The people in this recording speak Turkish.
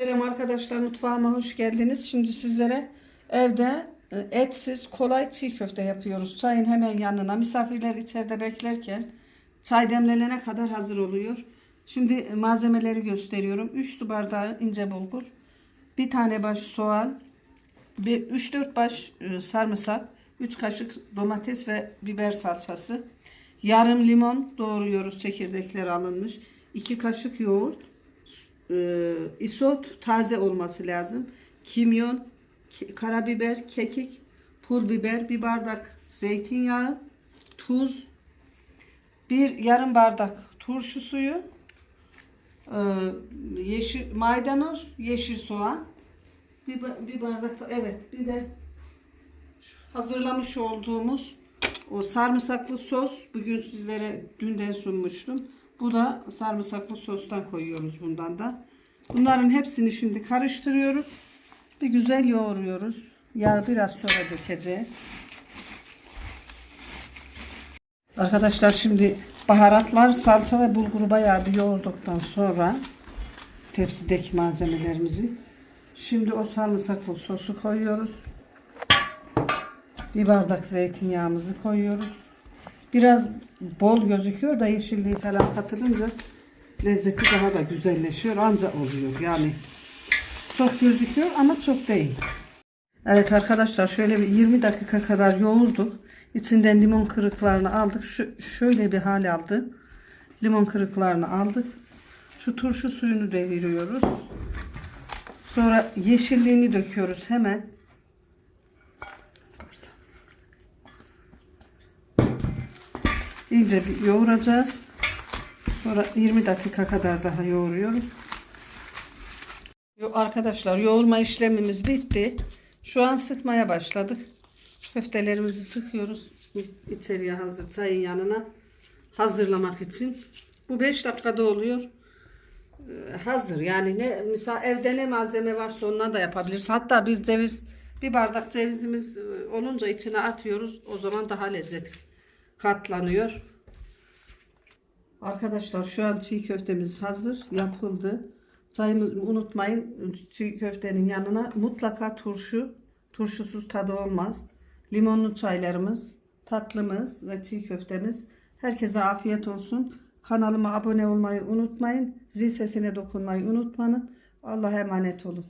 Selam arkadaşlar mutfağıma hoş geldiniz. Şimdi sizlere evde e, etsiz kolay çiğ köfte yapıyoruz. Çayın hemen yanına misafirler içeride beklerken çay demlenene kadar hazır oluyor. Şimdi malzemeleri gösteriyorum. 3 su bardağı ince bulgur, bir tane baş soğan, bir 3-4 baş e, sarımsak, 3 kaşık domates ve biber salçası, yarım limon doğruyoruz çekirdekleri alınmış, 2 kaşık yoğurt, e, isot taze olması lazım. Kimyon, karabiber, kekik, pul biber, bir bardak zeytinyağı, tuz, bir yarım bardak turşu suyu, e, yeşil maydanoz, yeşil soğan, bir, bir bardak da evet bir de hazırlamış olduğumuz o sarımsaklı sos bugün sizlere dünden sunmuştum. Bu da sarımsaklı sostan koyuyoruz bundan da. Bunların hepsini şimdi karıştırıyoruz. Bir güzel yoğuruyoruz. Yağı biraz sonra dökeceğiz. Arkadaşlar şimdi baharatlar, salça ve bulguru bayağı bir yoğurduktan sonra tepsideki malzemelerimizi şimdi o sarımsaklı sosu koyuyoruz. Bir bardak zeytinyağımızı koyuyoruz. Biraz bol gözüküyor da yeşilliği falan katılınca lezzeti daha da güzelleşiyor. Anca oluyor yani. Çok gözüküyor ama çok değil. Evet arkadaşlar şöyle bir 20 dakika kadar yoğurduk. İçinden limon kırıklarını aldık. Şu, şöyle bir hal aldı. Limon kırıklarını aldık. Şu turşu suyunu deviriyoruz. Sonra yeşilliğini döküyoruz hemen. İyice bir yoğuracağız. Sonra 20 dakika kadar daha yoğuruyoruz. Yo- Arkadaşlar yoğurma işlemimiz bitti. Şu an sıkmaya başladık. Köftelerimizi sıkıyoruz. içeriye hazır çayın yanına hazırlamak için. Bu 5 dakikada oluyor. Ee, hazır. Yani ne misal evde ne malzeme varsa onunla da yapabiliriz. Hatta bir ceviz bir bardak cevizimiz e, olunca içine atıyoruz. O zaman daha lezzet katlanıyor. Arkadaşlar şu an çiğ köftemiz hazır. Yapıldı. Çayımızı unutmayın. Çiğ köftenin yanına mutlaka turşu. Turşusuz tadı olmaz. Limonlu çaylarımız, tatlımız ve çiğ köftemiz. Herkese afiyet olsun. Kanalıma abone olmayı unutmayın. Zil sesine dokunmayı unutmayın. Allah'a emanet olun.